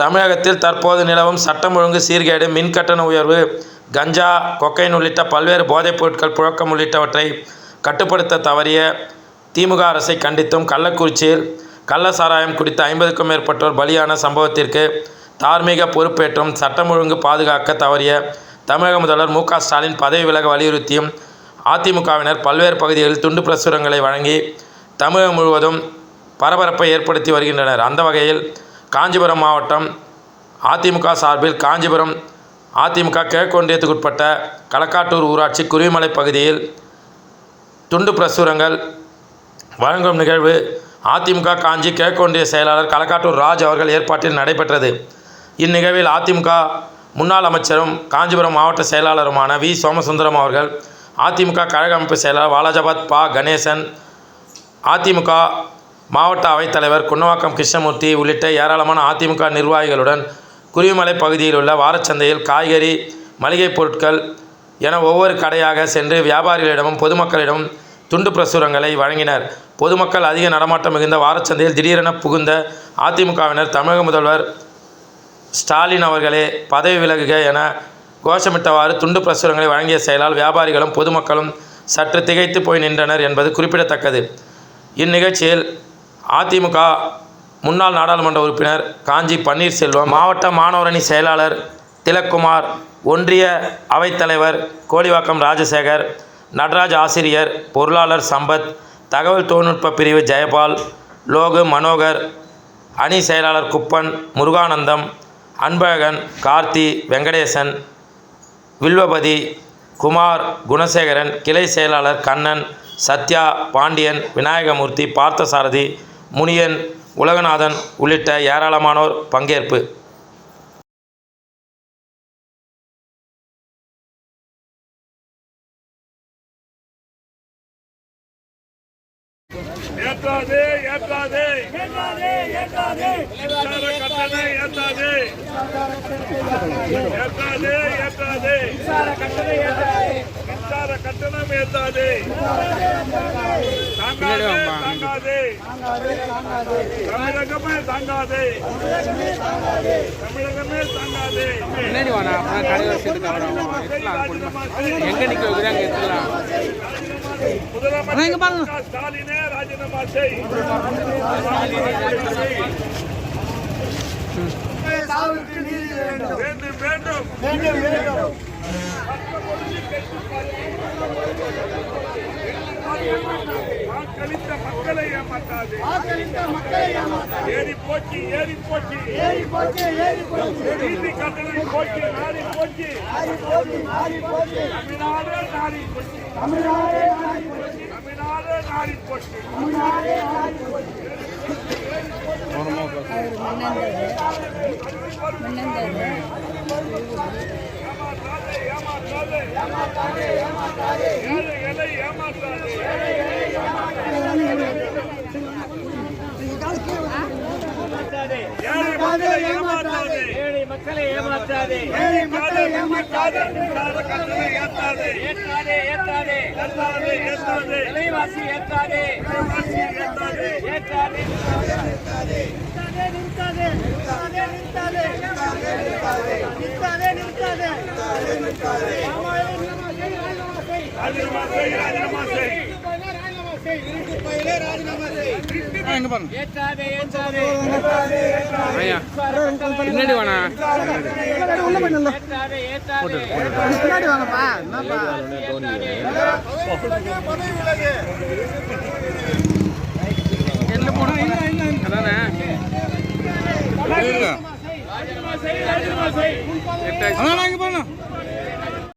தமிழகத்தில் தற்போது நிலவும் சட்டம் ஒழுங்கு சீர்கேடு மின் கட்டண உயர்வு கஞ்சா கொக்கைன் உள்ளிட்ட பல்வேறு போதைப் பொருட்கள் புழக்கம் உள்ளிட்டவற்றை கட்டுப்படுத்த தவறிய திமுக அரசை கண்டித்தும் கள்ளக்குறிச்சியில் கள்ள சாராயம் குடித்த ஐம்பதுக்கும் மேற்பட்டோர் பலியான சம்பவத்திற்கு தார்மீக பொறுப்பேற்றும் சட்டம் ஒழுங்கு பாதுகாக்க தவறிய தமிழக முதல்வர் மு ஸ்டாலின் பதவி விலக வலியுறுத்தியும் அதிமுகவினர் பல்வேறு பகுதிகளில் துண்டு பிரசுரங்களை வழங்கி தமிழகம் முழுவதும் பரபரப்பை ஏற்படுத்தி வருகின்றனர். அந்த வகையில் காஞ்சிபுரம் மாவட்டம் அதிமுக சார்பில் காஞ்சிபுரம் அதிமுக கிழக்கு ஒன்றியத்துக்குட்பட்ட களக்காட்டூர் ஊராட்சி குருவிமலை பகுதியில் துண்டு பிரசுரங்கள் வழங்கும் நிகழ்வு அதிமுக காஞ்சி கிழக்கு ஒன்றிய செயலாளர் களக்காட்டூர் ராஜ் அவர்கள் ஏற்பாட்டில் நடைபெற்றது. இந்நிகழ்வில் அதிமுக முன்னாள் அமைச்சரும் காஞ்சிபுரம் மாவட்ட செயலாளருமான வி. சோமசுந்தரம் அவர்கள் அதிமுக கழக அமைப்பு செயலாளர் வாலாஜாபாத் பா. கணேசன் அதிமுக மாவட்ட அவைத்தலைவர் குன்னவாக்கம் கிருஷ்ணமூர்த்தி உள்ளிட்ட ஏராளமான அதிமுக நிர்வாகிகளுடன் குருவிமலை பகுதியில் உள்ள வாரச்சந்தையில் காய்கறி மளிகைப் பொருட்கள் என ஒவ்வொரு கடையாக சென்று வியாபாரிகளிடமும் பொதுமக்களிடமும் துண்டு பிரசுரங்களை வழங்கினர். பொதுமக்கள் அதிக நடமாட்டம் மிகுந்த வாரச்சந்தையில் திடீரென புகுந்த அதிமுகவினர் தமிழக முதல்வர் ஸ்டாலின் அவர்களே பதவி விலகுக என கோஷமிட்டவாறு துண்டு பிரசுரங்களை வழங்கிய செயலால் வியாபாரிகளும் பொதுமக்களும் சற்று திகைத்து போய் நின்றனர் என்பது குறிப்பிடத்தக்கது. இந்நிகழ்ச்சியில் அதிமுக முன்னாள் நாடாளுமன்ற உறுப்பினர் காஞ்சி பன்னீர்செல்வம் மாவட்ட மாணவரணி செயலாளர் திலக்குமார் ஒன்றிய அவைத்தலைவர் கோலிவாக்கம் ராஜசேகர் நடராஜ் ஆசிரியர் பொருளாளர் சம்பத் தகவல் தொழில்நுட்ப பிரிவு ஜெயபால் லோகு மனோகர் அணி செயலாளர் குப்பன் முருகானந்தம் அன்பழகன் கார்த்தி வெங்கடேசன் வில்வபதி குமார் குணசேகரன் கிளை செயலாளர் கண்ணன் சத்யா பாண்டியன் விநாயகமூர்த்தி பார்த்தசாரதி முனியன் உலகநாதன் உள்ளிட்ட ஏராளமானோர் பங்கேற்பு. ஏற்றாதே ஏற்றாதே. ஏற்றாதே கட்டணை ஏற்றாதே. ஏற்றாதே ஏற்றாதே. மின்சார கட்டணம் ஏற்றாதே தாங்காதே தாங்காதே. தமிழகமே தாங்காதே. தமிழகமே தாங்காதே. முன்னாடி அப்பதான் எங்க நிக்க எடுத்துக்கலாம் முதலமைச்சர் ஸ்டாலினே ராஜினாமா செய். வேண்டும் வேண்டும். வாக்களித்த மக்களை ஏமாற்றாது ஏறி போச்சு ஏறி போச்சு நீதி கட்டணை போச்சு நாரி போச்சு தமிழ்நாடு நாரி போச்சு தமிழ்நாடு நாரி போச்சு ஏமாற்றாதே ஏமாற்றாதே ஏழைகளை ஏமாற்றாதே ஏழை மக்களை ஏமாற்றாதே ஏழை மக்களை ஏமாற்றாதே ஏமாற்றாதே ஏற்றாதே ஏற்றாதே ஏற்றாதே ஏற்றாதே ஏற்றாதே விலைவாசி ஏற்றாதே விலைவாசி ஏற்றாதே ஏற்றாதே பின்னாடி வாண்ணா பின்னாடி வாங்கப்பா என்ன எல்ல போனா